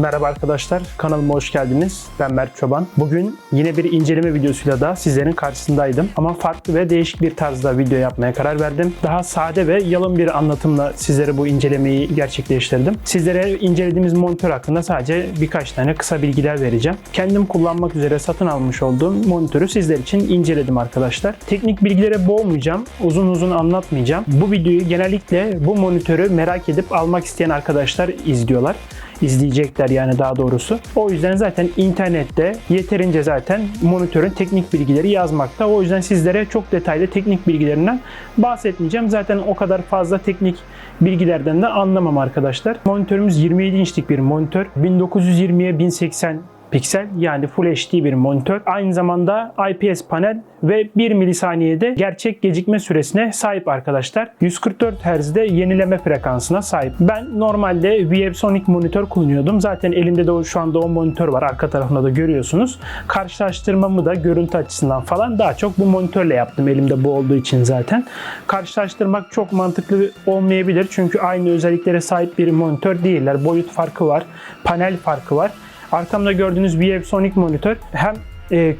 Merhaba arkadaşlar, kanalıma hoş geldiniz. Ben Mert Çoban. Bugün yine bir inceleme videosuyla da sizlerin karşısındaydım. Ama farklı ve değişik bir tarzda video yapmaya karar verdim. Daha sade ve yalın bir anlatımla sizlere bu incelemeyi gerçekleştirdim. Sizlere incelediğimiz monitör hakkında sadece birkaç tane kısa bilgiler vereceğim. Kendim kullanmak üzere satın almış olduğum monitörü sizler için inceledim arkadaşlar. Teknik bilgilere boğmayacağım, uzun uzun anlatmayacağım. Bu videoyu genellikle bu monitörü merak edip almak isteyen arkadaşlar izliyorlar izleyecekler yani daha doğrusu. O yüzden zaten internette yeterince zaten monitörün teknik bilgileri yazmakta. O yüzden sizlere çok detaylı teknik bilgilerinden bahsetmeyeceğim. Zaten o kadar fazla teknik bilgilerden de anlamam arkadaşlar. Monitörümüz 27 inçlik bir monitör. 1920'ye 1080 piksel yani Full HD bir monitör. Aynı zamanda IPS panel ve 1 milisaniyede gerçek gecikme süresine sahip arkadaşlar. 144 Hz'de yenileme frekansına sahip. Ben normalde ViewSonic monitör kullanıyordum. Zaten elimde de şu anda o monitör var. Arka tarafında da görüyorsunuz. Karşılaştırmamı da görüntü açısından falan daha çok bu monitörle yaptım. Elimde bu olduğu için zaten. Karşılaştırmak çok mantıklı olmayabilir. Çünkü aynı özelliklere sahip bir monitör değiller. Boyut farkı var. Panel farkı var. Arkamda gördüğünüz ViewSonic monitör. Hem e,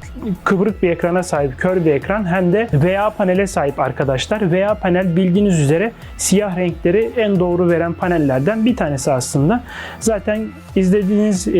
kıvrık bir ekrana sahip, kör bir ekran hem de VA panele sahip arkadaşlar. VA panel bildiğiniz üzere siyah renkleri en doğru veren panellerden bir tanesi aslında. Zaten izlediğiniz e,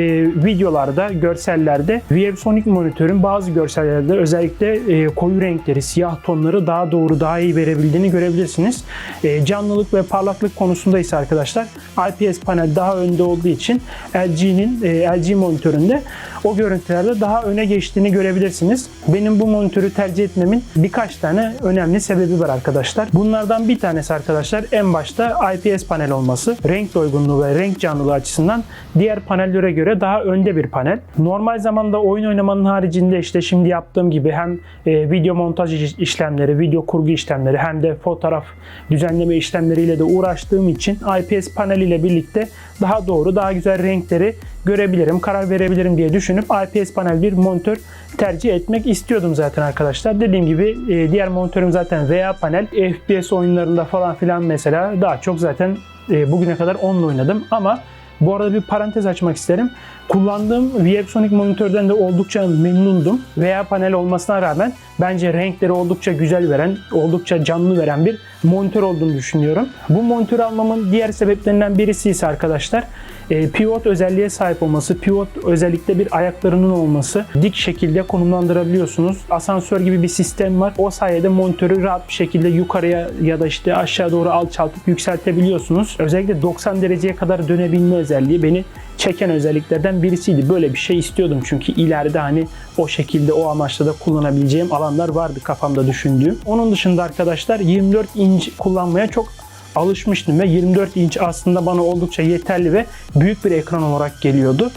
videolarda, görsellerde ViewSonic monitörün bazı görsellerde özellikle e, koyu renkleri, siyah tonları daha doğru, daha iyi verebildiğini görebilirsiniz. E, canlılık ve parlaklık konusunda ise arkadaşlar IPS panel daha önde olduğu için LG'nin e, LG monitöründe o görüntülerde daha öne geçtiğini görebilirsiniz. Benim bu monitörü tercih etmemin birkaç tane önemli sebebi var arkadaşlar. Bunlardan bir tanesi arkadaşlar en başta IPS panel olması. Renk doygunluğu ve renk canlılığı açısından diğer panellere göre daha önde bir panel. Normal zamanda oyun oynamanın haricinde işte şimdi yaptığım gibi hem e, video montaj işlemleri, video kurgu işlemleri hem de fotoğraf düzenleme işlemleriyle de uğraştığım için IPS panel ile birlikte daha doğru, daha güzel renkleri görebilirim, karar verebilirim diye düşünüp IPS panel bir monitör tercih etmek istiyordum zaten arkadaşlar. Dediğim gibi e, diğer monitörüm zaten VA panel. FPS oyunlarında falan filan mesela daha çok zaten e, bugüne kadar onunla oynadım ama bu arada bir parantez açmak isterim. Kullandığım ViewSonic monitörden de oldukça memnundum. VA panel olmasına rağmen bence renkleri oldukça güzel veren, oldukça canlı veren bir monitör olduğunu düşünüyorum. Bu monitörü almamın diğer sebeplerinden birisi ise arkadaşlar e, pivot özelliğe sahip olması, pivot özellikle bir ayaklarının olması, dik şekilde konumlandırabiliyorsunuz. Asansör gibi bir sistem var. O sayede monitörü rahat bir şekilde yukarıya ya da işte aşağı doğru alçaltıp yükseltebiliyorsunuz. Özellikle 90 dereceye kadar dönebilme özelliği beni çeken özelliklerden birisiydi. Böyle bir şey istiyordum çünkü ileride hani o şekilde o amaçla da kullanabileceğim alanlar vardı kafamda düşündüğüm. Onun dışında arkadaşlar 24 inç kullanmaya çok alışmıştım ve 24 inç aslında bana oldukça yeterli ve büyük bir ekran olarak geliyordu.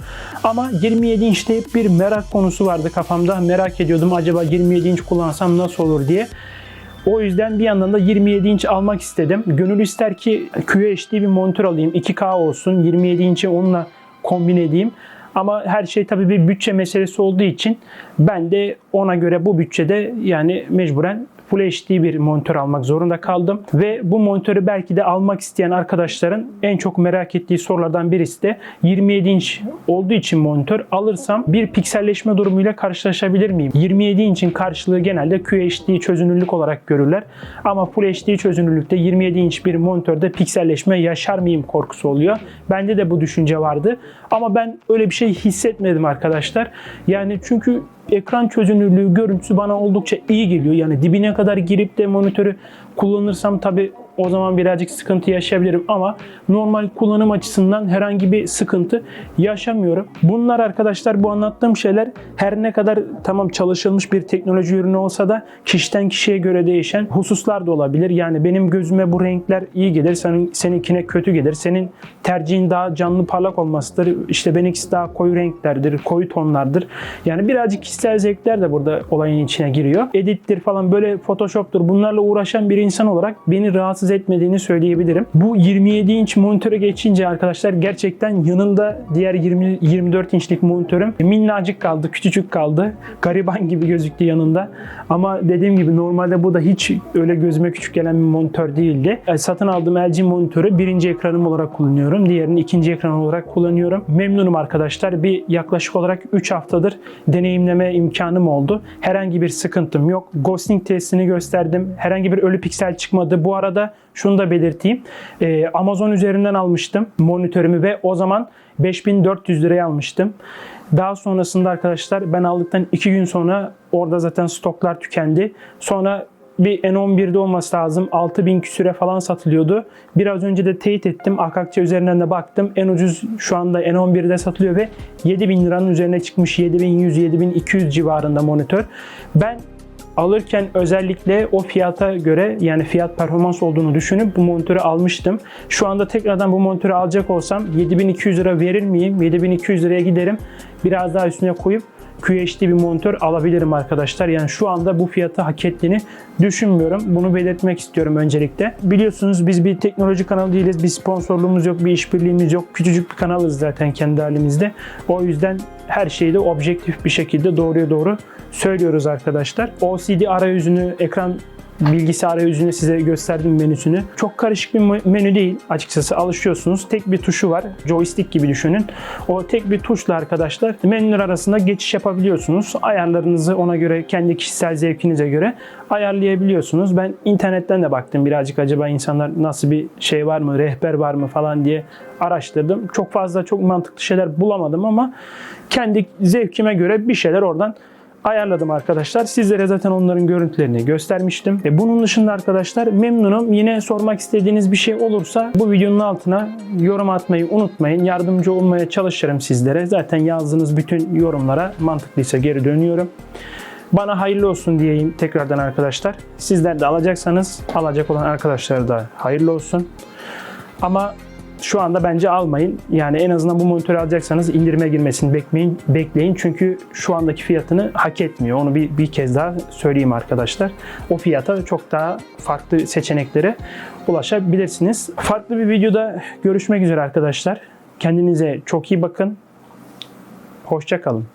Ama 27 inçte hep bir merak konusu vardı kafamda. Merak ediyordum acaba 27 inç kullansam nasıl olur diye. O yüzden bir yandan da 27 inç almak istedim. Gönül ister ki QHD bir monitör alayım. 2K olsun. 27 inç'i onunla kombin edeyim. Ama her şey tabii bir bütçe meselesi olduğu için ben de ona göre bu bütçede yani mecburen Full HD bir monitör almak zorunda kaldım. Ve bu monitörü belki de almak isteyen arkadaşların en çok merak ettiği sorulardan birisi de 27 inç olduğu için monitör alırsam bir pikselleşme durumuyla karşılaşabilir miyim? 27 inçin karşılığı genelde QHD çözünürlük olarak görürler. Ama Full HD çözünürlükte 27 inç bir monitörde pikselleşme yaşar mıyım korkusu oluyor. Bende de bu düşünce vardı. Ama ben öyle bir şey hissetmedim arkadaşlar. Yani çünkü ekran çözünürlüğü, görüntüsü bana oldukça iyi geliyor. Yani dibine kadar girip de monitörü kullanırsam tabi o zaman birazcık sıkıntı yaşayabilirim ama normal kullanım açısından herhangi bir sıkıntı yaşamıyorum. Bunlar arkadaşlar bu anlattığım şeyler her ne kadar tamam çalışılmış bir teknoloji ürünü olsa da kişiden kişiye göre değişen hususlar da olabilir. Yani benim gözüme bu renkler iyi gelir, senin seninkine kötü gelir. Senin tercihin daha canlı parlak olmasıdır. İşte benimkisi daha koyu renklerdir, koyu tonlardır. Yani birazcık kişisel zevkler de burada olayın içine giriyor. Edittir falan böyle Photoshop'tur bunlarla uğraşan bir insan olarak beni rahatsız rahatsız etmediğini söyleyebilirim. Bu 27 inç monitöre geçince arkadaşlar gerçekten yanında diğer 20 24 inçlik monitörüm minnacık kaldı, küçücük kaldı. Gariban gibi gözüktü yanında. Ama dediğim gibi normalde bu da hiç öyle gözüme küçük gelen bir monitör değildi. E, satın aldığım LG monitörü birinci ekranım olarak kullanıyorum. Diğerini ikinci ekran olarak kullanıyorum. Memnunum arkadaşlar. Bir yaklaşık olarak 3 haftadır deneyimleme imkanım oldu. Herhangi bir sıkıntım yok. Ghosting testini gösterdim. Herhangi bir ölü piksel çıkmadı. Bu arada şunu da belirteyim. Ee, Amazon üzerinden almıştım monitörümü ve o zaman 5400 liraya almıştım. Daha sonrasında arkadaşlar ben aldıktan 2 gün sonra orada zaten stoklar tükendi. Sonra bir N11'de olması lazım. 6000 küsüre falan satılıyordu. Biraz önce de teyit ettim. Akakçe üzerinden de baktım. En ucuz şu anda N11'de satılıyor ve 7000 liranın üzerine çıkmış. 7100-7200 civarında monitör. Ben alırken özellikle o fiyata göre yani fiyat performans olduğunu düşünüp bu monitörü almıştım. Şu anda tekrardan bu monitörü alacak olsam 7200 lira verir miyim? 7200 liraya giderim. Biraz daha üstüne koyup QHD bir monitör alabilirim arkadaşlar. Yani şu anda bu fiyatı hak ettiğini düşünmüyorum. Bunu belirtmek istiyorum öncelikle. Biliyorsunuz biz bir teknoloji kanalı değiliz. Bir sponsorluğumuz yok, bir işbirliğimiz yok. Küçücük bir kanalız zaten kendi halimizde. O yüzden her şeyi de objektif bir şekilde doğruya doğru söylüyoruz arkadaşlar. OCD arayüzünü, ekran bilgisi arayüzünü size gösterdim menüsünü. Çok karışık bir menü değil açıkçası alışıyorsunuz. Tek bir tuşu var. Joystick gibi düşünün. O tek bir tuşla arkadaşlar menüler arasında geçiş yapabiliyorsunuz. Ayarlarınızı ona göre kendi kişisel zevkinize göre ayarlayabiliyorsunuz. Ben internetten de baktım birazcık acaba insanlar nasıl bir şey var mı, rehber var mı falan diye araştırdım. Çok fazla çok mantıklı şeyler bulamadım ama kendi zevkime göre bir şeyler oradan ayarladım arkadaşlar. Sizlere zaten onların görüntülerini göstermiştim. E bunun dışında arkadaşlar memnunum. Yine sormak istediğiniz bir şey olursa bu videonun altına yorum atmayı unutmayın. Yardımcı olmaya çalışırım sizlere. Zaten yazdığınız bütün yorumlara mantıklıysa geri dönüyorum. Bana hayırlı olsun diyeyim tekrardan arkadaşlar. Sizler de alacaksanız alacak olan arkadaşlara da hayırlı olsun. Ama şu anda bence almayın. Yani en azından bu monitörü alacaksanız indirime girmesini bekleyin. bekleyin. Çünkü şu andaki fiyatını hak etmiyor. Onu bir, bir kez daha söyleyeyim arkadaşlar. O fiyata çok daha farklı seçeneklere ulaşabilirsiniz. Farklı bir videoda görüşmek üzere arkadaşlar. Kendinize çok iyi bakın. Hoşça kalın.